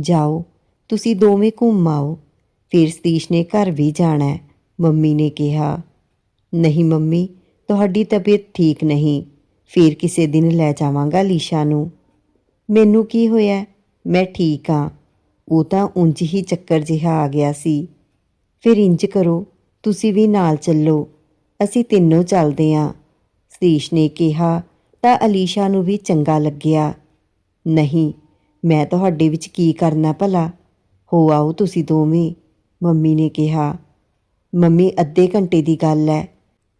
ਜਾਓ, ਤੁਸੀਂ ਦੋਵੇਂ ਘੁੰਮ ਆਓ। ਫਿਰ ਸਤੀਸ਼ ਨੇ ਘਰ ਵੀ ਜਾਣਾ ਹੈ। ਮੰਮੀ ਨੇ ਕਿਹਾ, ਨਹੀਂ ਮੰਮੀ, ਤੁਹਾਡੀ ਤਬੀਅਤ ਠੀਕ ਨਹੀਂ। ਫਿਰ ਕਿਸੇ ਦਿਨ ਲੈ ਜਾਵਾਂਗਾ ਲੀਸ਼ਾ ਨੂੰ। ਮੈਨੂੰ ਕੀ ਹੋਇਆ? ਮੈਂ ਠੀਕ ਹਾਂ। ਉਹ ਤਾਂ ਉਂਝ ਹੀ ਚੱਕਰ ਜਿਹਾ ਆ ਗਿਆ ਸੀ। ਫਿਰ ਇੰਜ ਕਰੋ, ਤੁਸੀਂ ਵੀ ਨਾਲ ਚੱਲੋ। ਅਸੀਂ ਤਿੰਨੋਂ ਚੱਲਦੇ ਹਾਂ। ਸਤੀਸ਼ ਨੇ ਕਿਹਾ, ਤਾਂ ਅਲੀਸ਼ਾ ਨੂੰ ਵੀ ਚੰਗਾ ਲੱਗਿਆ। ਨਹੀਂ ਮੈਂ ਤੁਹਾਡੇ ਵਿੱਚ ਕੀ ਕਰਨਾ ਭਲਾ? ਹੋ ਆਓ ਤੁਸੀਂ ਦੋਵੇਂ। ਮੰਮੀ ਨੇ ਕਿਹਾ। ਮੰਮੀ, ਅੱਧੇ ਘੰਟੇ ਦੀ ਗੱਲ ਹੈ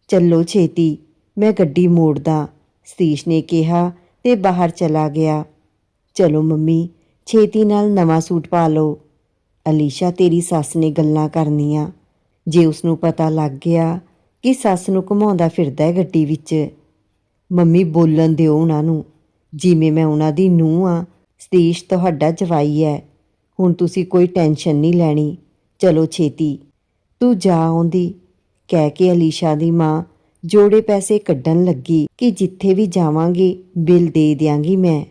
ਚੱਲੋ ਛੇਤੀ, ਮੈਂ ਗੱਡੀ ਮੋੜਦਾ। ਸਤੀਸ਼ ਨੇ ਕਿਹਾ ਤੇ ਬਾਹਰ ਚਲਾ ਗਿਆ। ਚਲੋ ਮੰਮੀ, ਛੇਤੀ ਨਾਲ ਨਵਾਂ ਸੂਟ ਪਾ ਲਓ। ਅਲੀਸ਼ਾ, ਤੇਰੀ ਸੱਸ ਨੇ ਗੱਲਾਂ ਕਰਨੀਆਂ। ਜੇ ਉਸ ਨੂੰ ਪਤਾ ਲੱਗ ਗਿਆ ਕਿ ਸੱਸ ਨੂੰ ਘੁਮਾਉਂਦਾ ਫਿਰਦਾ ਹੈ ਗੱਡੀ ਵਿੱਚ। ਮੰਮੀ ਬੋਲਣ ਦਿਓ ਉਹਨਾਂ ਨੂੰ, ਜਿਵੇਂ ਮੈਂ ਉਹਨਾਂ ਦੀ ਨੂੰਹ ਆ ਸਤੀਸ਼, ਤੁਹਾਡਾ ਜਵਾਈ ਹੈ ਹੁਣ ਤੁਸੀਂ ਕੋਈ ਟੈਨਸ਼ਨ ਨਹੀਂ ਲੈਣੀ। ਚਲੋ ਛੇਤੀ। ਤੂੰ ਜਾ ਆਉਂਦੀ। ਕਹਿ ਕੇ ਅਲੀਸ਼ਾ ਦੀ ਮਾਂ ਜੋੜੇ ਪੈਸੇ ਕੱਢਣ ਲੱਗੀ ਕਿ ਜਿੱਥੇ ਵੀ ਜਾਵਾਂਗੇ, ਬਿੱਲ ਦੇ ਦਿਆਂਗੀ ਮੈਂ।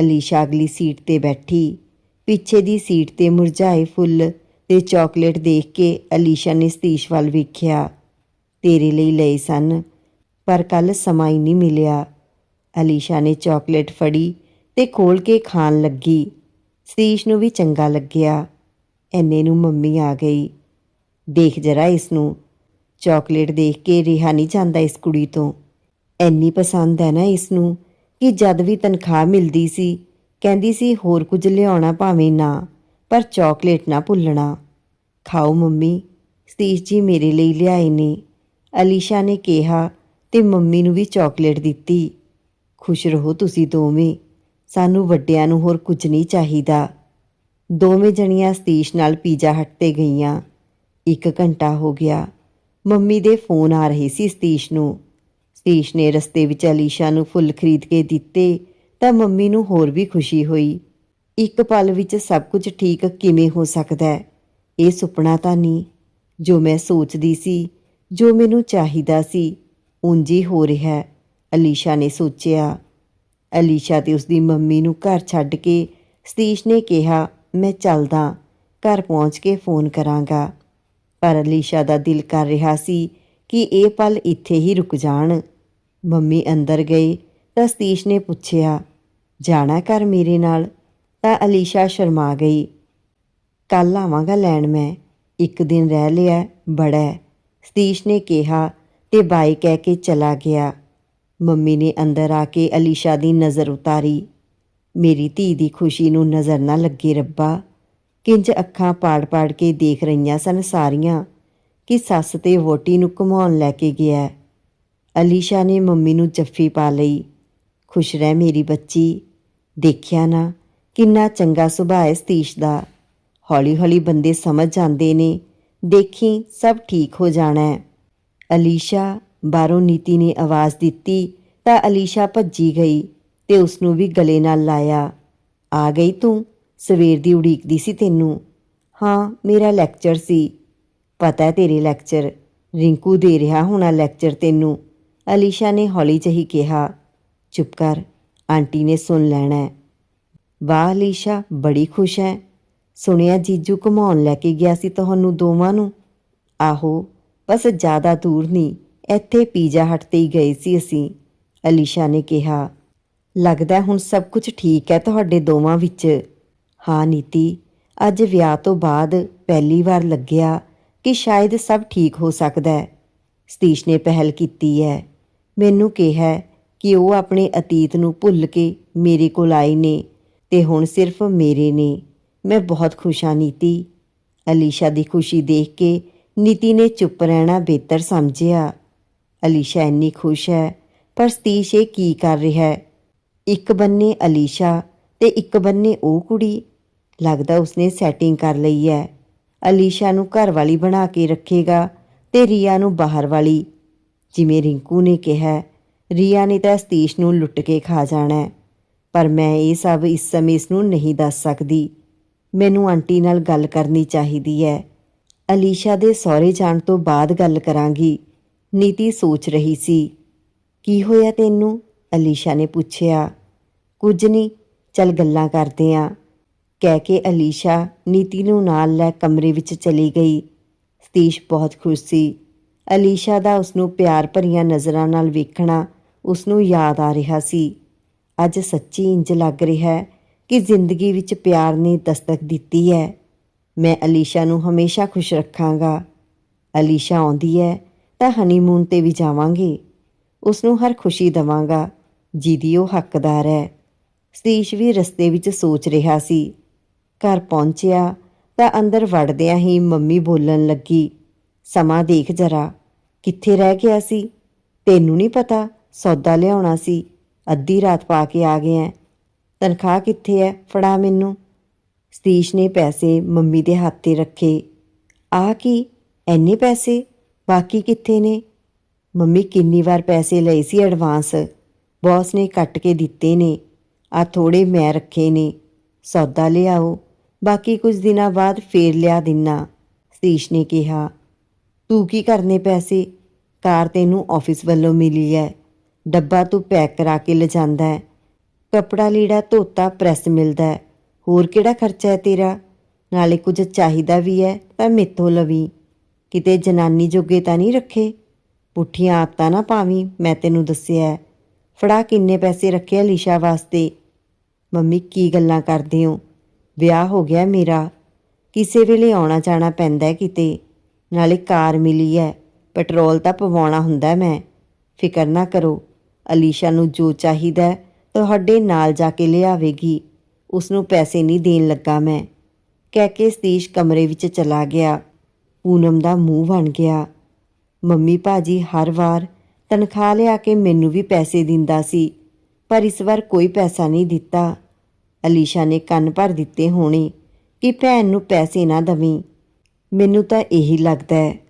ਅਲੀਸ਼ਾ ਅਗਲੀ ਸੀਟ ਤੇ ਬੈਠੀ। ਪਿੱਛੇ ਦੀ ਸੀਟ ਤੇ ਮੁਰਝਾਏ ਫੁੱਲ ਤੇ ਚਾਕਲੇਟ ਦੇਖ ਕੇ ਅਲੀਸ਼ਾ ਨੇ ਸਤੀਸ਼ ਵੱਲ ਵੇਖਿਆ। ਤੇਰੇ ਲਈ ਲਏ ਸਨ, ਪਰ ਕੱਲ ਸਮਾਂ ਹੀ ਨਹੀਂ ਮਿਲਿਆ। ਅਲੀਸ਼ਾ ਨੇ ਚਾਕਲੇਟ ਫੜੀ। ਤੇ ਖੋਲ ਕੇ ਖਾਣ ਲੱਗੀ। ਸਤੀਸ਼ ਨੂੰ ਵੀ ਚੰਗਾ ਲੱਗਿਆ। ਐਨੇ ਨੂੰ ਮੰਮੀ ਆ ਗਈ। ਦੇਖ ਜਰਾ ਇਸ ਨੂੰ ਚਾਕਲੇਟ ਦੇਖ ਕੇ ਰਿਹਾ ਨਹੀਂ ਜਾਂਦਾ ਇਸ ਕੁੜੀ ਤੋਂ। ਐਨੀ ਪਸੰਦ ਹੈ ਨਾ ਇਸ ਨੂੰ ਕਿ ਜਦ ਵੀ ਤਨਖਾਹ ਮਿਲਦੀ ਸੀ, ਕਹਿੰਦੀ ਸੀ ਹੋਰ ਕੁਝ ਲਿਆਉਣਾ ਭਾਵੇਂ ਨਾ, ਪਰ ਚਾਕਲੇਟ ਨਾ ਭੁੱਲਣਾ। ਖਾਓ ਮੰਮੀ ਸਤੀਸ਼ ਜੀ ਮੇਰੇ ਲਈ ਲਿਆਏ ਨੇ। ਅਲੀਸ਼ਾ ਨੇ ਕਿਹਾ ਤੇ ਮੰਮੀ ਨੂੰ ਵੀ ਚਾਕਲੇਟ ਦਿੱਤੀ। ਖੁਸ਼ ਰਹੋ ਤੁਸੀਂ ਦੋਵੇਂ। ਸਾਨੂੰ ਵੱਡਿਆਂ ਨੂੰ ਹੋਰ ਕੁਝ ਨਹੀਂ ਚਾਹੀਦਾ। ਦੋਵੇਂ ਜਣੀਆਂ ਸਤੀਸ਼ ਨਾਲ ਪੀਜ਼ਾ ਹਟ ਤੇ ਗਈਆਂ। ਇੱਕ ਘੰਟਾ ਹੋ ਗਿਆ। ਮੰਮੀ ਦੇ ਫੋਨ ਆ ਰਹੇ ਸੀ ਸਤੀਸ਼ ਨੂੰ। ਸਤੀਸ਼ ਨੇ ਰਸਤੇ ਵਿੱਚ ਅਲੀਸ਼ਾ ਨੂੰ ਫੁੱਲ ਖਰੀਦ ਕੇ ਦਿੱਤੇ ਤਾਂ ਮੰਮੀ ਨੂੰ ਹੋਰ ਵੀ ਖੁਸ਼ੀ ਹੋਈ। ਇੱਕ ਪਲ ਵਿੱਚ ਸਭ ਕੁਝ ਠੀਕ ਕਿਵੇਂ ਹੋ ਸਕਦਾ ਹੈ? ਇਹ ਸੁਪਨਾ ਤਾਂ ਨਹੀਂ। ਜੋ ਮੈਂ ਸੋਚਦੀ ਸੀ, ਜੋ ਮੈਨੂੰ ਚਾਹੀਦਾ ਸੀ, ਉਂਝ ਹੀ ਹੋ ਰਿਹਾ ਅਲੀਸ਼ਾ ਨੇ ਸੋਚਿਆ। ਅਲੀਸ਼ਾ ਤੇ ਉਸਦੀ ਮੰਮੀ ਨੂੰ ਘਰ ਛੱਡ ਕੇ ਸਤੀਸ਼ ਨੇ ਕਿਹਾ, ਮੈਂ ਚੱਲਦਾ, ਘਰ ਪਹੁੰਚ ਕੇ ਫੋਨ ਕਰਾਂਗਾ। ਪਰ ਅਲੀਸ਼ਾ ਦਾ ਦਿਲ ਕਰ ਰਿਹਾ ਸੀ ਕਿ ਇਹ ਪਲ ਇੱਥੇ ਹੀ ਰੁਕ ਜਾਣ। ਮੰਮੀ ਅੰਦਰ ਗਏ ਤਾਂ ਸਤੀਸ਼ ਨੇ ਪੁੱਛਿਆ, ਜਾਣਾ ਕਰ ਮੇਰੇ ਨਾਲ? ਤਾਂ ਅਲੀਸ਼ਾ ਸ਼ਰਮਾ ਗਈ ਕੱਲ ਆਵਾਂਗਾ ਲੈਣ ਮੈਂ, ਇੱਕ ਦਿਨ ਰਹਿ ਲਿਆ, ਬੜਾ ਸਤੀਸ਼ ਨੇ ਕਿਹਾ ਤੇ ਬਾਈ ਕਹਿ ਕੇ ਚਲਾ ਗਿਆ। ਮੰਮੀ ਨੇ ਅੰਦਰ ਆ ਕੇ ਅਲੀਸ਼ਾ ਦੀ ਨਜ਼ਰ ਉਤਾਰੀ। ਮੇਰੀ ਧੀ ਦੀ ਖੁਸ਼ੀ ਨੂੰ ਨਜ਼ਰ ਨਾ ਲੱਗੇ ਰੱਬਾ। ਕਿੰਜ ਅੱਖਾਂ ਪਾੜ-ਪਾੜ ਕੇ ਦੇਖ ਰਹੀਆਂ ਸਨ ਸਾਰੀਆਂ ਕਿ ਸੱਸ ਤੇ ਵੋਟੀ ਨੂੰ ਘੁਮਾਉਣ ਲੈ ਕੇ ਗਿਆ। ਅਲੀਸ਼ਾ ਨੇ ਮੰਮੀ ਨੂੰ ਜੱਫੀ ਪਾ ਲਈ। ਖੁਸ਼ ਰਹਿ ਮੇਰੀ ਬੱਚੀ। ਦੇਖਿਆ ਨਾ ਕਿੰਨਾ ਚੰਗਾ ਸੁਭਾਅ ਹੈ ਸਤੀਸ਼ ਦਾ। ਹੌਲੀ-ਹੌਲੀ ਬੰਦੇ ਸਮਝ ਜਾਂਦੇ ਨੇ। ਦੇਖੀ ਸਭ ਠੀਕ ਹੋ ਜਾਣਾ ਹੈ। ਅਲੀਸ਼ਾ ਬਾਹਰੋਂ ਨੀਤੀ ਨੇ ਆਵਾਜ਼ ਦਿੱਤੀ ਤਾਂ ਅਲੀਸ਼ਾ ਭੱਜੀ ਗਈ ਤੇ ਉਸ ਨੂੰ ਵੀ ਗਲੇ ਨਾਲ ਲਾਇਆ। ਆ ਗਈ ਤੂੰ? ਸਵੇਰ ਦੀ ਉਡੀਕਦੀ ਸੀ ਤੈਨੂੰ? ਹਾਂ, ਮੇਰਾ ਲੈਕਚਰ ਸੀ। ਪਤਾ ਹੈ ਤੇਰੇ ਲੈਕਚਰ? ਰਿੰਕੂ ਦੇ ਰਿਹਾ ਹੋਣਾ ਲੈਕਚਰ ਤੈਨੂੰ। ਅਲੀਸ਼ਾ ਨੇ ਹੌਲੀ ਜਹੀ ਕਿਹਾ। ਚੁੱਪ ਕਰ, ਆਂਟੀ ਨੇ ਸੁਣ ਲੈਣਾ ਹੈ। ਵਾਹ ਅਲੀਸ਼ਾ, ਬੜੀ ਖੁਸ਼ ਹੈ। ਸੁਣਿਆ ਜੀਜੂ ਘੁਮਾਉਣ ਲੈ ਕੇ ਗਿਆ ਸੀ ਤੁਹਾਨੂੰ ਦੋਵਾਂ ਨੂੰ? ਆਹੋ, ਬਸ ਜ਼ਿਆਦਾ ਦੂਰ ਨਹੀਂ। ਇੱਥੇ ਪੀਜ਼ਾ ਹਟ ਤੇ ਹੀ ਗਏ ਸੀ ਅਸੀਂ। ਅਲੀਸ਼ਾ ਨੇ ਕਿਹਾ, ਲੱਗਦਾ ਹੁਣ ਸਭ ਕੁਝ ਠੀਕ ਹੈ ਤੁਹਾਡੇ ਦੋਵਾਂ ਵਿੱਚ? ਹਾਂ ਨੀਤੀ, ਅੱਜ ਵਿਆਹ ਤੋਂ ਬਾਅਦ ਪਹਿਲੀ ਵਾਰ ਲੱਗਿਆ ਕਿ ਸ਼ਾਇਦ ਸਭ ਠੀਕ ਹੋ ਸਕਦਾ ਹੈ। ਸਤੀਸ਼ ਨੇ ਪਹਿਲ ਕੀਤੀ ਹੈ। ਮੈਨੂੰ ਕਿਹਾ ਕਿ ਉਹ ਆਪਣੇ ਅਤੀਤ ਨੂੰ ਭੁੱਲ ਕੇ ਮੇਰੇ ਕੋਲ ਆਏ ਨੇ ਤੇ ਹੁਣ ਸਿਰਫ ਮੇਰੇ ਨੇ। ਮੈਂ ਬਹੁਤ ਖੁਸ਼ ਹਾਂ ਨੀਤੀ। ਅਲੀਸ਼ਾ ਦੀ ਖੁਸ਼ੀ ਦੇਖ ਕੇ ਨੀਤੀ ਨੇ ਚੁੱਪ ਰਹਿਣਾ ਬਿਹਤਰ ਸਮਝਿਆ। ਅਲੀਸ਼ਾ ਇੰਨੀ ਖੁਸ਼ ਹੈ, ਪਰ ਸਤੀਸ਼ ਇਹ ਕੀ ਕਰ ਰਿਹਾ ਹੈ? ਇੱਕ ਬੰਨੇ ਅਲੀਸ਼ਾ ਤੇ ਇੱਕ ਬੰਨੇ ਉਹ ਕੁੜੀ। ਲੱਗਦਾ ਉਸਨੇ ਸੈਟਿੰਗ ਕਰ ਲਈ ਹੈ। ਅਲੀਸ਼ਾ ਨੂੰ ਘਰ ਵਾਲੀ ਬਣਾ ਕੇ ਰੱਖੇਗਾ ਤੇ ਰੀਆ ਨੂੰ ਬਾਹਰ ਵਾਲੀ। ਜਿਵੇਂ ਰਿੰਕੂ ਨੇ ਕਿਹਾ, ਰੀਆ ਨੇ ਤਾਂ ਸਤੀਸ਼ ਨੂੰ ਲੁੱਟ ਕੇ ਖਾ ਜਾਣਾ ਪਰ ਮੈਂ ਇਹ ਸਭ ਇਸ ਸਮੇਂ ਇਸ ਨੂੰ ਨਹੀਂ ਦੱਸ ਸਕਦੀ। ਮੈਨੂੰ ਆਂਟੀ ਨਾਲ ਗੱਲ ਕਰਨੀ ਚਾਹੀਦੀ ਹੈ। ਅਲੀਸ਼ਾ ਦੇ ਸਹੁਰੇ ਜਾਣ ਤੋਂ ਬਾਅਦ ਗੱਲ ਕਰਾਂਗੀ। ਨੀਤੀ ਸੋਚ ਰਹੀ ਸੀ। ਕੀ ਹੋਇਆ ਤੈਨੂੰ? ਅਲੀਸ਼ਾ ਨੇ ਪੁੱਛਿਆ। ਕੁਝ ਨਹੀਂ ਚੱਲ ਗੱਲਾਂ ਕਰਦੇ ਆਂ। ਕਹਿ ਕੇ ਅਲੀਸ਼ਾ ਨੀਤੀ ਨੂੰ ਨਾਲ ਲੈ ਕਮਰੇ ਵਿੱਚ ਚਲੀ ਗਈ। ਸਤੀਸ਼ ਬਹੁਤ ਖੁਸ਼ ਸੀ। ਅਲੀਸ਼ਾ ਦਾ ਉਸ ਨੂੰ ਪਿਆਰ ਭਰੀਆਂ ਨਜ਼ਰਾਂ ਨਾਲ ਵੇਖਣਾ ਉਸ ਨੂੰ ਯਾਦ ਆ ਰਿਹਾ ਸੀ। ਅੱਜ ਸੱਚੀ ਇੰਜ ਲੱਗ ਰਿਹਾ ਹੈ ਕਿ ਜ਼ਿੰਦਗੀ ਵਿੱਚ ਪਿਆਰ ਨੇ ਦਸਤਕ ਦਿੱਤੀ ਹੈ। ਮੈਂ ਅਲੀਸ਼ਾ ਨੂੰ ਹਮੇਸ਼ਾ ਖੁਸ਼ ਰੱਖਾਂਗਾ। ਅਲੀਸ਼ਾ ਆਉਂਦੀ ਹੈ। ਤਾਂ ਹਨੀਮੂਨ ਤੇ ਵੀ ਜਾਵਾਂਗੇ। ਉਸ ਨੂੰ ਹਰ ਖੁਸ਼ੀ ਦਵਾਂਗਾ। ਜਿਹਦੀ ਉਹ ਹੱਕਦਾਰ ਹੈ। ਸਤੀਸ਼ ਵੀ ਰਸਤੇ ਵਿੱਚ ਸੋਚ ਰਿਹਾ ਸੀ। ਘਰ ਪਹੁੰਚਿਆ ਤਾਂ ਅੰਦਰ ਵੜਦਿਆਂ ਹੀ ਮੰਮੀ ਬੋਲਣ ਲੱਗੀ, ਸਮਾਂ ਦੇਖ ਜਰਾ, ਕਿੱਥੇ ਰਹਿ ਗਿਆ ਸੀ? ਤੈਨੂੰ ਨਹੀਂ ਪਤਾ, ਸੌਦਾ ਲਿਆਉਣਾ ਸੀ। ਅੱਧੀ ਰਾਤ ਪਾ ਕੇ ਆ ਗਏ ਐ ਤਨਖਾਹ ਕਿੱਥੇ ਐ ਫੜਾ ਮੈਨੂੰ। ਸਤੀਸ਼ ਨੇ ਪੈਸੇ ਮੰਮੀ ਦੇ ਹੱਥ ਤੇ ਰੱਖੇ। ਆ ਕੀ? ਐਨੇ ਪੈਸੇ? ਬਾਕੀ ਕਿੱਥੇ ਨੇ? ਮੰਮੀ ਕਿੰਨੀ ਵਾਰ ਪੈਸੇ ਲਏ ਸੀ ਐਡਵਾਂਸ ਬੌਸ ਨੇ ਕੱਟ ਕੇ ਦਿੱਤੇ ਨੇ। ਆ ਥੋੜੇ ਮੈਂ ਰੱਖੇ ਨੇ। ਸੌਦਾ ਲਿਆਓ। ਬਾਕੀ ਕੁਝ ਦਿਨਾਂ ਬਾਅਦ ਫੇਰ ਲਿਆ ਦਿੰਨਾ। ਸਤੀਸ਼ ਨੇ ਕਿਹਾ, ਤੂੰ ਕੀ ਕਰਨੇ ਪੈਸੇ? ਕਾਰ ਤੈਨੂੰ ਆਫਿਸ ਵੱਲੋਂ ਮਿਲੀ ਹੈ ਡੱਬਾ ਤੂੰ ਪੈਕ ਕਰਾ ਕੇ ਲਿਜਾਂਦਾ ਹੈ ਕਪੜਾ ਲੀੜਾ ਧੋਤਾ ਪ੍ਰੈਸ ਮਿਲਦਾ ਹੈ ਹੋਰ ਕਿਹੜਾ ਖਰਚਾ ਹੈ ਤੇਰਾ? ਨਾਲੇ ਕੁਝ ਚਾਹੀਦਾ ਵੀ ਹੈ ਤਾਂ ਮੇਥੋਂ ਲਵੀ। ਕਿਤੇ ਜਨਾਨੀ ਜੋਗੇ ਤਾਂ ਨਹੀਂ ਰੱਖੇ? ਪੁੱਠੀਆਂ ਆਦਤਾਂ ਨਾ ਪਾਵੀਂ, ਮੈਂ ਤੈਨੂੰ ਦੱਸਿਆ। ਫੜਾ ਕਿੰਨੇ ਪੈਸੇ ਰੱਖੇ ਅਲੀਸ਼ਾ ਵਾਸਤੇ? ਮੰਮੀ, ਕੀ ਗੱਲਾਂ ਕਰਦੇ ਹੋ? ਵਿਆਹ ਹੋ ਗਿਆ ਮੇਰਾ। ਕਿਸੇ ਵੇਲੇ ਆਉਣਾ ਜਾਣਾ ਪੈਂਦਾ ਕਿਤੇ। ਨਾਲੇ ਕਾਰ ਮਿਲੀ ਹੈ ਪੈਟਰੋਲ ਤਾਂ ਪਵਾਉਣਾ ਹੁੰਦਾ ਮੈਂ। ਫਿਕਰ ਨਾ ਕਰੋ। ਅਲੀਸ਼ਾ ਨੂੰ ਜੋ ਚਾਹੀਦਾ ਤੁਹਾਡੇ ਨਾਲ ਜਾ ਕੇ ਲਿਆਵੇਗੀ। ਉਸ ਨੂੰ ਪੈਸੇ ਨਹੀਂ ਦੇਣ ਲੱਗਾ ਮੈਂ। ਕਹਿ ਕੇ ਸਤੀਸ਼ ਕਮਰੇ ਵਿੱਚ ਚਲਾ ਗਿਆ। ਪੂਨਮ ਦਾ ਮੂੰਹ ਬਣ ਗਿਆ। ਮੰਮੀ ਭਾਜੀ, ਹਰ ਵਾਰ ਤਨਖਾਹ ਲਿਆ ਕੇ ਮੈਨੂੰ ਵੀ ਪੈਸੇ ਦਿੰਦਾ ਸੀ, ਪਰ ਇਸ ਵਾਰ ਕੋਈ ਪੈਸਾ ਨਹੀਂ ਦਿੱਤਾ। ਅਲੀਸ਼ਾ ਨੇ ਕੰਨ ਭਰ ਦਿੱਤੇ ਹੋਣੇ ਕਿ ਭੈਣ ਨੂੰ ਪੈਸੇ ਨਾ ਦਵੀਂ। ਮੈਨੂੰ ਤਾਂ ਇਹੀ ਲੱਗਦਾ ਹੈ।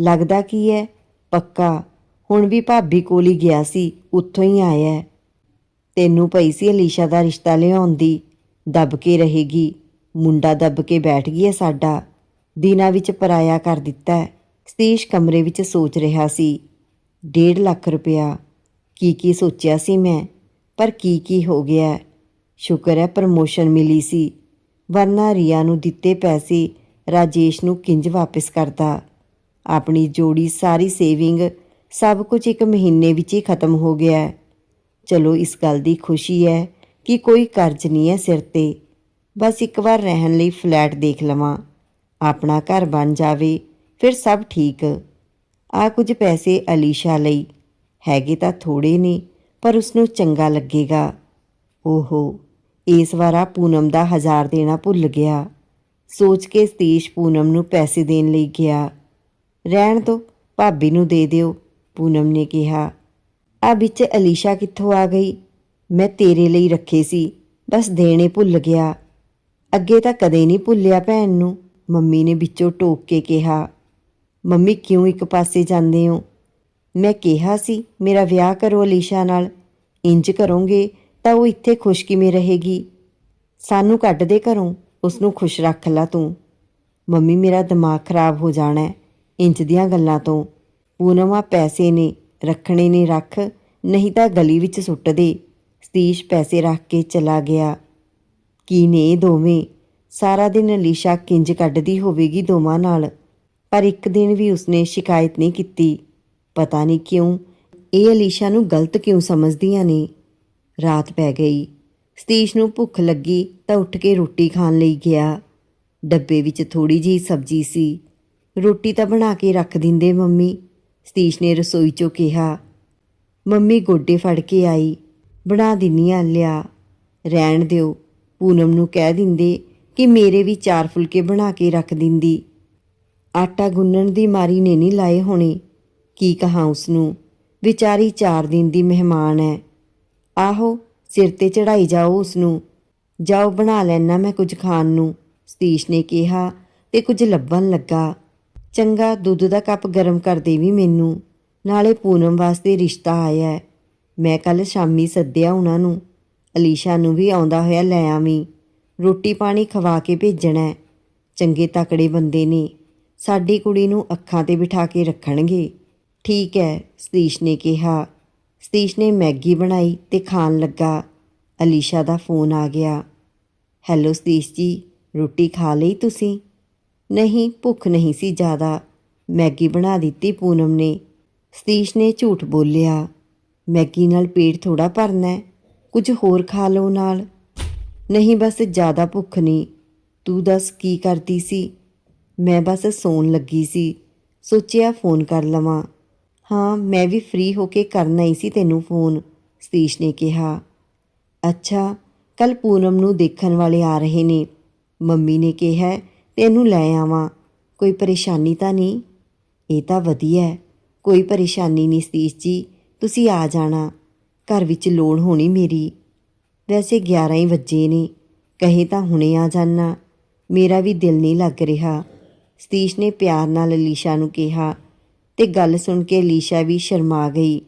ਲੱਗਦਾ ਕੀ ਹੈ? ਪੱਕਾ। ਹੁਣ ਵੀ ਭਾਬੀ ਕੋਲ ਹੀ ਗਿਆ ਸੀ, ਉੱਥੋਂ ਹੀ ਆਇਆ ਤੈਨੂੰ ਪਈ ਸੀ ਅਲੀਸ਼ਾ ਦਾ ਰਿਸ਼ਤਾ ਲਿਆਉਣ ਦੀ। ਦੱਬ ਕੇ ਰਹੇਗੀ। ਮੁੰਡਾ ਦੱਬ ਕੇ ਬੈਠ ਗਿਆ ਸਾਡਾ। ਦਿਨਾਂ ਵਿੱਚ ਪਰਾਇਆ ਕਰ ਦਿੱਤਾ ਸਤੀਸ਼ ਕਮਰੇ ਵਿੱਚ ਸੋਚ ਰਿਹਾ ਸੀ 1.5 ਲੱਖ ਰੁਪਇਆ। ਕੀ ਕੀ ਸੋਚਿਆ ਸੀ ਮੈਂ, ਪਰ ਕੀ ਕੀ ਹੋ ਗਿਆ। ਸ਼ੁਕਰ ਹੈ ਪ੍ਰਮੋਸ਼ਨ ਮਿਲੀ ਸੀ, ਵਰਨਾ ਰੀਆ ਨੂੰ ਦਿੱਤੇ ਪੈਸੇ ਰਾਜੇਸ਼ ਨੂੰ ਕਿੰਜ ਵਾਪਸ ਕਰਦਾ। ਆਪਣੀ ਜੋੜੀ ਸਾਰੀ ਸੇਵਿੰਗ ਸਭ ਕੁਝ ਇੱਕ ਮਹੀਨੇ ਵਿੱਚ ਹੀ ਖਤਮ ਹੋ ਗਿਆ ਚਲੋ ਇਸ ਗੱਲ ਦੀ ਖੁਸ਼ੀ ਹੈ ਕਿ ਕੋਈ ਕਰਜ਼ ਨਹੀਂ ਹੈ ਸਿਰ ਤੇ। ਬਸ ਇੱਕ ਵਾਰ ਰਹਿਣ ਲਈ ਫਲੈਟ ਦੇਖ ਲਵਾਂ। ਆਪਣਾ ਘਰ ਬਣ ਜਾਵੇ, ਫਿਰ ਸਭ ਠੀਕ। ਆ ਕੁਝ ਪੈਸੇ ਅਲੀਸ਼ਾ ਲਈ। ਹੈਗੇ ਤਾਂ ਥੋੜੇ ਨੇ, ਪਰ ਉਸ ਨੂੰ ਚੰਗਾ ਲੱਗੇਗਾ। ਓਹੋ, ਇਸ ਵਾਰ ਆ ਪੂਨਮ ਦਾ ਹਜ਼ਾਰ ਦੇਣਾ ਭੁੱਲ ਗਿਆ। ਸੋਚ ਕੇ ਸਤੀਸ਼ ਪੂਨਮ ਨੂੰ ਪੈਸੇ ਦੇਣ ਲਈ ਗਿਆ। ਰਹਿਣ ਤੋਂ ਭਾਬੀ ਨੂੰ ਦੇ ਦਿਓ, ਪੂਨਮ ਨੇ ਕਿਹਾ। ਆ ਵਿੱਚ ਅਲੀਸ਼ਾ ਕਿੱਥੋਂ ਆ ਗਈ? ਮੈਂ ਤੇਰੇ ਲਈ ਰੱਖੇ ਸੀ, ਬਸ ਦੇਣੇ ਭੁੱਲ ਗਿਆ। ਅੱਗੇ ਤਾਂ ਕਦੇ ਨਹੀਂ ਭੁੱਲਿਆ ਭੈਣ ਨੂੰ। ਮੰਮੀ ਨੇ ਵਿੱਚੋਂ ਟੋਕ ਕੇ ਕਿਹਾ, ਮੰਮੀ, ਕਿਉਂ ਇੱਕ ਪਾਸੇ ਜਾਂਦੇ ਹੋ? ਮੈਂ ਕਿਹਾ ਸੀ, ਮੇਰਾ ਵਿਆਹ ਕਰੋ ਅਲੀਸ਼ਾ ਨਾਲ। ਇੰਜ ਕਰੋਗੇ ਤਾਂ ਉਹ ਇੱਥੇ ਖੁਸ਼ ਕਿਵੇਂ ਰਹੇਗੀ? ਸਾਨੂੰ ਕੱਢ ਦੇ ਘਰੋਂ ਉਸ ਨੂੰ ਖੁਸ਼ ਰੱਖ ਲੈ ਤੂੰ। ਮੰਮੀ, ਮੇਰਾ ਦਿਮਾਗ ਖਰਾਬ ਹੋ ਜਾਣਾ ਹੈ ਇੰਜ ਦੀਆਂ ਗੱਲਾਂ ਤੋਂ। ਪੂਨਮਾ ਪੈਸੇ ਨੇ, ਰੱਖਣੇ ਨੇ ਰੱਖ, ਨਹੀਂ ਤਾਂ ਗਲੀ ਵਿੱਚ ਸੁੱਟ ਦੇ। ਸਤੀਸ਼ ਪੈਸੇ ਰੱਖ ਕੇ ਚਲਾ ਗਿਆ। ਕੀ ਨੇ ਦੋਵੇਂ? ਸਾਰਾ ਦਿਨ ਅਲੀਸ਼ਾ ਕਿੰਜ ਕੱਢਦੀ ਹੋਵੇਗੀ ਦੋਵਾਂ ਨਾਲ। ਪਰ ਇੱਕ ਦਿਨ ਵੀ ਉਸਨੇ ਸ਼ਿਕਾਇਤ ਨਹੀਂ ਕੀਤੀ। ਪਤਾ ਨਹੀਂ ਕਿਉਂ, ਇਹ ਅਲੀਸ਼ਾ ਨੂੰ ਗਲਤ ਕਿਉਂ ਸਮਝਦੀਆਂ ਨੇ? ਰਾਤ ਪੈ ਗਈ। ਸਤੀਸ਼ ਨੂੰ ਭੁੱਖ ਲੱਗੀ ਤਾਂ ਉੱਠ ਕੇ ਰੋਟੀ ਖਾਣ ਲਈ ਗਿਆ। ਡੱਬੇ ਵਿੱਚ ਥੋੜੀ ਜਿਹੀ ਸਬਜ਼ੀ ਸੀ। ਰੋਟੀ ਤਾਂ ਬਣਾ ਕੇ ਰੱਖ ਦਿੰਦੇ ਮੰਮੀ। ਸਤੀਸ਼ ਨੇ ਰਸੋਈ 'ਚੋਂ ਕਿਹਾ, ਮੰਮੀ ਗੋਡੇ ਫੜ ਕੇ ਆਈ। ਬਣਾ ਦਿੰਨੀ ਆ ਲਿਆ। ਰਹਿਣ ਦਿਓ। ਪੂਨਮ ਨੂੰ ਕਹਿ ਦਿੰਦੇ ਕਿ ਮੇਰੇ ਵੀ ਚਾਰ ਫੁਲਕੇ ਬਣਾ ਕੇ ਰੱਖ ਦਿੰਦੀ। ਆਟਾ ਗੁੰਨਣ ਦੀ ਮਾਰੀ ਨੇ ਨਹੀਂ ਲਾਏ ਹੋਣੇ। ਕੀ ਕਹਾਂ ਉਸ ਨੂੰ ਵਿਚਾਰੀ ਚਾਰ ਦਿਨ ਦੀ ਮਹਿਮਾਨ ਹੈ ਆਹੋ, ਸਿਰ ਤੇ ਚੜਾਈ ਜਾਓ ਉਸ ਨੂੰ ਜਾਓ, ਬਣਾ ਲੈਣਾ ਮੈਂ ਕੁਝ ਖਾਣ ਨੂੰ। ਸਤੀਸ਼ ਨੇ ਕਿਹਾ ਤੇ ਕੁਝ ਲੱਭਣ ਲੱਗਾ। ਚੰਗਾ, ਦੁੱਧ ਦਾ ਕੱਪ ਗਰਮ ਕਰ ਦੇਵੀ ਮੈਨੂੰ। ਨਾਲੇ ਪੂਨਮ ਵਾਸਤੇ ਰਿਸ਼ਤਾ ਆਇਆ ਹੈ ਮੈਂ ਕੱਲ ਸ਼ਾਮੀ ਸੱਦਿਆ ਉਹਨਾਂ ਨੂੰ। ਅਲੀਸ਼ਾ ਨੂੰ ਵੀ ਆਉਂਦਾ ਹੋਇਆ ਲੈ ਆਵੀਂ। ਰੋਟੀ ਪਾਣੀ ਖਵਾ ਕੇ ਭੇਜਣਾ ਚੰਗੇ ਤਕੜੇ ਬੰਦੇ ਨੇ ਸਾਡੀ ਕੁੜੀ ਨੂੰ ਅੱਖਾਂ ਤੇ ਬਿਠਾ ਕੇ ਰੱਖਣਗੇ। ਠੀਕ ਹੈ, ਸਤੀਸ਼ ਨੇ ਕਿਹਾ। ਸਤੀਸ਼ ਨੇ ਮੈਗੀ ਬਣਾਈ ਤੇ ਖਾਣ ਲੱਗਾ। ਅਲੀਸ਼ਾ ਦਾ ਫੋਨ ਆ ਗਿਆ। ਹੈਲੋ ਸਤੀਸ਼ ਜੀ, ਰੋਟੀ ਖਾ ਲਈ ਤੁਸੀਂ? ਨਹੀਂ, ਭੁੱਖ ਨਹੀਂ ਸੀ ਜ਼ਿਆਦਾ। ਮੈਗੀ ਬਣਾ ਦਿੱਤੀ ਪੂਨਮ ਨੇ। ਸਤੀਸ਼ ਨੇ ਝੂਠ ਬੋਲਿਆ। ਮੈਗੀ ਨਾਲ ਪੇਟ ਥੋੜਾ ਭਰਨਾ ਕੁਝ ਹੋਰ ਖਾ ਲਓ ਨਾਲ। ਨਹੀਂ, ਬਸ ਜ਼ਿਆਦਾ ਭੁੱਖ ਨਹੀਂ ਤੂੰ ਦੱਸ ਕੀ ਕਰਦੀ ਸੀ? ਮੈਂ ਬਸ ਸੌਣ ਲੱਗੀ ਸੀ। ਸੋਚਿਆ ਫੋਨ ਕਰ ਲਵਾਂ। ਹਾਂ, ਮੈਂ ਵੀ ਫ੍ਰੀ ਹੋ ਕੇ ਕਰਨਾ ਹੀ ਸੀ ਤੈਨੂੰ ਫੋਨ, ਸਤੀਸ਼ ਨੇ ਕਿਹਾ। ਅੱਛਾ ਕੱਲ ਪੂਨਮ ਨੂੰ ਦੇਖਣ ਵਾਲੇ ਆ ਰਹੇ ਨੇ। ਮੰਮੀ ਨੇ ਕਿਹਾ, ਤੈਨੂੰ ਲੈ ਆਵਾਂ। ਕੋਈ ਪਰੇਸ਼ਾਨੀ ਤਾਂ ਨਹੀਂ? ਇਹ ਤਾਂ ਵਧੀਆ ਹੈ। ਕੋਈ ਪਰੇਸ਼ਾਨੀ ਨਹੀਂ ਸਤੀਸ਼ ਜੀ। ਤੁਸੀਂ ਆ ਜਾਣਾ। ਘਰ ਵਿੱਚ ਲੋੜ ਹੋਣੀ ਮੇਰੀ। ਵੈਸੇ 11 ਹੀ ਵੱਜੇ ਨੇ। ਕਹੇ ਤਾਂ ਹੁਣੇ ਆ ਜਾਣਾ ਮੇਰਾ ਵੀ ਦਿਲ ਨਹੀਂ ਲੱਗ ਰਿਹਾ। ਸਤੀਸ਼ ਨੇ ਪਿਆਰ ਨਾਲ ਅਲੀਸ਼ਾ ਨੂੰ ਕਿਹਾ ਤੇ ਗੱਲ ਸੁਣ ਕੇ ਅਲੀਸ਼ਾ ਵੀ ਸ਼ਰਮਾ ਗਈ।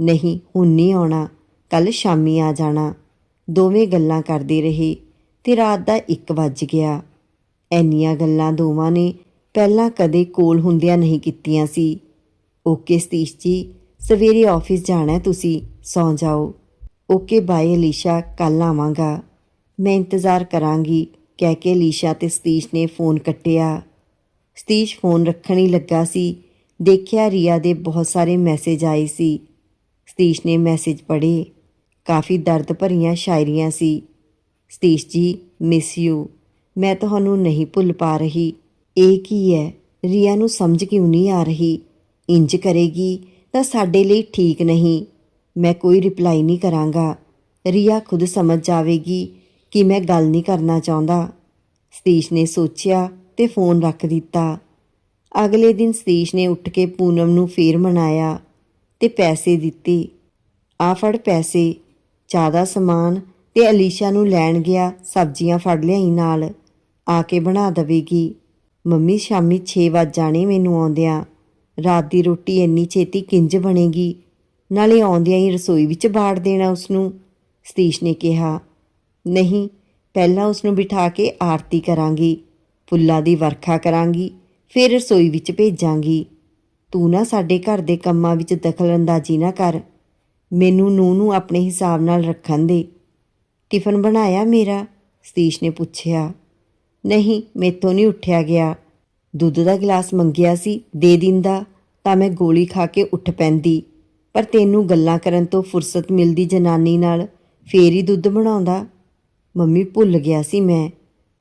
ਨਹੀਂ, ਹੁਣ ਨਹੀਂ ਆਉਣਾ। ਕੱਲ ਸ਼ਾਮੀ ਆ ਜਾਣਾ। ਦੋਵੇਂ ਗੱਲਾਂ ਕਰਦੇ ਰਹੇ ਤੇ ਰਾਤ ਦਾ 1 ਵੱਜ ਗਿਆ। ਐਨੀਆਂ ਗੱਲਾਂ ਦੋਵਾਂ ਨੇ ਪਹਿਲਾਂ ਕਦੇ ਕੋਲ ਹੁੰਦਿਆਂ ਨਹੀਂ ਕੀਤੀਆਂ ਸੀ। ਓਕੇ ਸਤੀਸ਼ ਜੀ, ਸਵੇਰੇ ਆਫਿਸ ਜਾਣਾ ਤੁਸੀਂ, ਸੌਂ ਜਾਓ। ਓਕੇ, ਬਾਏ, ਅਲੀਸ਼ਾ ਕੱਲ ਆਵਾਂਗਾ। ਮੈਂ ਇੰਤਜ਼ਾਰ ਕਰਾਂਗੀ, ਕਹਿ ਕੇ ਅਲੀਸ਼ਾ ਤੇ ਸਤੀਸ਼ ਨੇ ਫੋਨ ਕੱਟਿਆ। ਸਤੀਸ਼ ਫੋਨ ਰੱਖਣ ਹੀ ਲੱਗਾ ਸੀ। ਦੇਖਿਆ ਰੀਆ ਦੇ ਬਹੁਤ ਸਾਰੇ ਮੈਸੇਜ ਆਏ ਸੀ। ਸਤੀਸ਼ ਨੇ ਮੈਸੇਜ ਪੜ੍ਹੇ। ਕਾਫੀ ਦਰਦ ਭਰੀਆਂ ਸ਼ਾਇਰੀਆਂ ਸੀ। ਸਤੀਸ਼ ਜੀ ਮਿਸ ਯੂ ਮੈਂ ਤੁਹਾਨੂੰ ਨਹੀਂ ਭੁੱਲ ਪਾ ਰਹੀ। ਇਹ ਕੀ ਹੈ? ਰੀਆ ਨੂੰ ਸਮਝ ਕਿਉਂ ਨਹੀਂ ਆ ਰਹੀ? ਇੰਜ ਕਰੇਗੀ ਤਾਂ ਸਾਡੇ ਲਈ ਠੀਕ ਨਹੀਂ। ਮੈਂ ਕੋਈ ਰਿਪਲਾਈ ਨਹੀਂ ਕਰਾਂਗਾ। ਰੀਆ ਖੁਦ ਸਮਝ ਜਾਵੇਗੀ ਕਿ ਮੈਂ ਗੱਲ ਨਹੀਂ ਕਰਨਾ ਚਾਹੁੰਦਾ। ਸਤੀਸ਼ ਨੇ ਸੋਚਿਆ ਤੇ ਫੋਨ ਰੱਖ ਦਿੱਤਾ। ਅਗਲੇ ਦਿਨ ਸਤੀਸ਼ ਨੇ ਉੱਠ ਕੇ ਪੂਨਮ ਨੂੰ ਫੇਰ ਮਨਾਇਆ ਤੇ ਪੈਸੇ ਦਿੱਤੇ। ਆ ਫੜ ਪੈਸੇ ਜ਼ਿਆਦਾ ਸਮਾਨ ਤੇ ਅਲੀਸ਼ਾ ਨੂੰ ਲੈਣ ਗਿਆ, ਸਬਜ਼ੀਆਂ ਫੜ ਲਿਆਈ ਨਾਲ। ਆ ਕੇ ਬਣਾ ਦਵੇਗੀ। ਮੰਮੀ, ਸ਼ਾਮੀ 6 ਵਜ ਜਾਣੇ ਮੈਨੂੰ ਆਉਂਦਿਆਂ। ਰਾਤ ਦੀ ਰੋਟੀ ਇੰਨੀ ਛੇਤੀ ਕਿੰਜ ਬਣੇਗੀ? ਨਾਲੇ ਆਉਂਦਿਆਂ ਹੀ ਰਸੋਈ ਵਿੱਚ ਬਾੜ ਦੇਣਾ ਉਸ ਨੂੰ ਸਤੀਸ਼ ਨੇ ਕਿਹਾ, ਨਹੀਂ, ਪਹਿਲਾਂ ਉਸ ਨੂੰ ਬਿਠਾ ਕੇ ਆਰਤੀ ਕਰਾਂਗੀ, ਫੁੱਲਾਂ ਦੀ ਵਰਖਾ ਕਰਾਂਗੀ, ਫਿਰ ਰਸੋਈ ਵਿੱਚ ਭੇਜਾਂਗੀ। ਤੂੰ ਨਾ ਸਾਡੇ ਘਰ ਦੇ ਕੰਮਾਂ ਵਿੱਚ ਦਖਲਅੰਦਾਜ਼ੀ ਨਾ ਕਰ। ਮੈਨੂੰ ਨੂੰ ਨੂੰ ਆਪਣੇ ਹਿਸਾਬ ਨਾਲ ਰੱਖਣ ਦੇ। ਟਿਫਨ ਬਣਾਇਆ ਮੇਰਾ? ਸਤੀਸ਼ ਨੇ ਪੁੱਛਿਆ। ਨਹੀਂ, ਮੇਥੋਂ ਨਹੀਂ ਉੱਠਿਆ ਗਿਆ। ਦੁੱਧ ਦਾ ਗਲਾਸ ਮੰਗਿਆ ਸੀ, ਦੇ ਦਿੰਦਾ ਤਾਂ ਮੈਂ ਗੋਲੀ ਖਾ ਕੇ ਉੱਠ ਪੈਂਦੀ। ਪਰ ਤੈਨੂੰ ਗੱਲਾਂ ਕਰਨ ਤੋਂ ਫੁਰਸਤ ਮਿਲਦੀ ਜਨਾਨੀ ਨਾਲ ਫੇਰ ਹੀ ਦੁੱਧ ਬਣਾਉਂਦਾ। ਮੰਮੀ ਭੁੱਲ ਗਿਆ ਸੀ ਮੈਂ।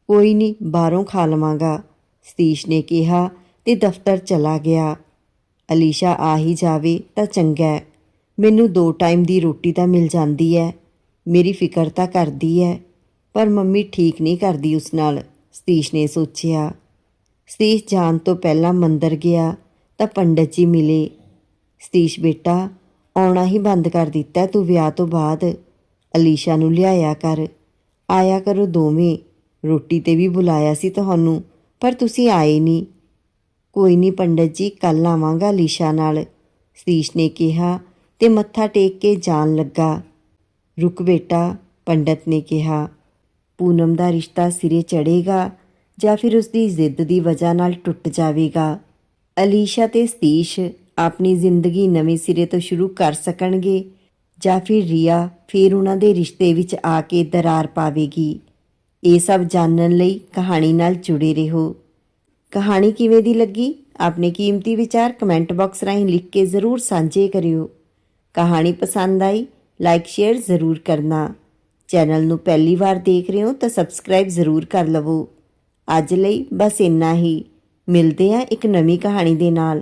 ਕੋਈ ਨਹੀਂ, ਬਾਹਰੋਂ ਖਾ ਲਵਾਂਗਾ, ਸਤੀਸ਼ ਨੇ ਕਿਹਾ ਤੇ ਦਫ਼ਤਰ ਚਲਾ ਗਿਆ। ਅਲੀਸ਼ਾ ਆ ਹੀ ਜਾਵੇ ਤਾਂ ਚੰਗਾ ਮੈਨੂੰ ਦੋ ਟਾਈਮ ਦੀ ਰੋਟੀ ਤਾਂ ਮਿਲ ਜਾਂਦੀ ਹੈ। ਮੇਰੀ ਫਿਕਰ ਤਾਂ ਕਰਦੀ ਹੈ, ਪਰ ਮੰਮੀ ਠੀਕ ਨਹੀਂ ਕਰਦੀ ਉਸ ਨਾਲ, ਸਤੀਸ਼ ਨੇ ਸੋਚਿਆ। ਸਤੀਸ਼ ਜਾਣ ਤੋਂ ਪਹਿਲਾਂ ਮੰਦਰ ਗਿਆ ਤਾਂ ਪੰਡਤ ਜੀ ਮਿਲੇ। ਸਤੀਸ਼ ਬੇਟਾ ਆਉਣਾ ਹੀ ਬੰਦ ਕਰ ਦਿੱਤਾ। ਤੂੰ ਵਿਆਹ ਤੋਂ ਬਾਅਦ ਅਲੀਸ਼ਾ ਨੂੰ ਲਿਆਇਆ ਕਰ। ਆਇਆ ਕਰੋ ਦੋਵੇਂ। ਰੋਟੀ ਤੇ ਵੀ ਬੁਲਾਇਆ ਸੀ ਤੁਹਾਨੂੰ, ਪਰ ਤੁਸੀਂ ਆਏ ਨਹੀਂ। ਕੋਈ ਨਹੀਂ ਪੰਡਤ ਜੀ ਕੱਲ ਆਵਾਂਗਾ ਅਲੀਸ਼ਾ ਨਾਲ। ਸਤੀਸ਼ ਨੇ ਕਿਹਾ ਤੇ ਮੱਥਾ ਟੇਕ ਕੇ ਜਾਣ ਲੱਗਾ। ਰੁਕ ਬੇਟਾ, ਪੰਡਤ ਨੇ ਕਿਹਾ। ਪੂਨਮ ਦਾ ਰਿਸ਼ਤਾ ਸਿਰੇ ਚੜੇਗਾ ਜਾਂ ਫਿਰ ਉਸ ਦੀ ਜ਼ਿੱਦ ਦੀ ਵਜ੍ਹਾ ਨਾਲ ਟੁੱਟ ਜਾਵੇਗਾ। ਅਲੀਸ਼ਾ ਤੇ ਸਤੀਸ਼ ਆਪਣੀ ਜ਼ਿੰਦਗੀ ਨਵੇਂ ਸਿਰੇ ਤੋਂ ਸ਼ੁਰੂ ਕਰ ਸਕਣਗੇ ਜਾਂ ਫਿਰ ਰੀਆ ਫਿਰ ਉਹਨਾਂ ਦੇ ਰਿਸ਼ਤੇ ਵਿੱਚ ਆ ਕੇ ਦਰਾਰ ਪਾਵੇਗੀ। ਇਹ ਸਭ ਜਾਣਨ ਲਈ ਕਹਾਣੀ ਨਾਲ ਜੁੜੇ ਰਹੋ। ਕਹਾਣੀ ਕਿਵੇਂ ਦੀ ਲੱਗੀ? ਆਪਣੇ ਕੀਮਤੀ ਵਿਚਾਰ ਕਮੈਂਟ ਬਾਕਸ ਰਾਹੀਂ ਲਿਖ ਕੇ ਜ਼ਰੂਰ ਸਾਂਝੇ ਕਰਿਓ। ਕਹਾਣੀ ਪਸੰਦ ਆਈ, ਲਾਈਕ, ਸ਼ੇਅਰ ਜ਼ਰੂਰ ਕਰਨਾ। ਚੈਨਲ ਨੂੰ ਪਹਿਲੀ ਵਾਰ ਦੇਖ ਰਹੇ ਹੋ ਤਾਂ ਸਬਸਕ੍ਰਾਈਬ ਜ਼ਰੂਰ ਕਰ ਲਵੋ। ਅੱਜ ਲਈ ਬਸ ਇੰਨਾ ਹੀ। ਮਿਲਦੇ ਹਾਂ ਇੱਕ ਨਵੀਂ ਕਹਾਣੀ ਦੇ ਨਾਲ।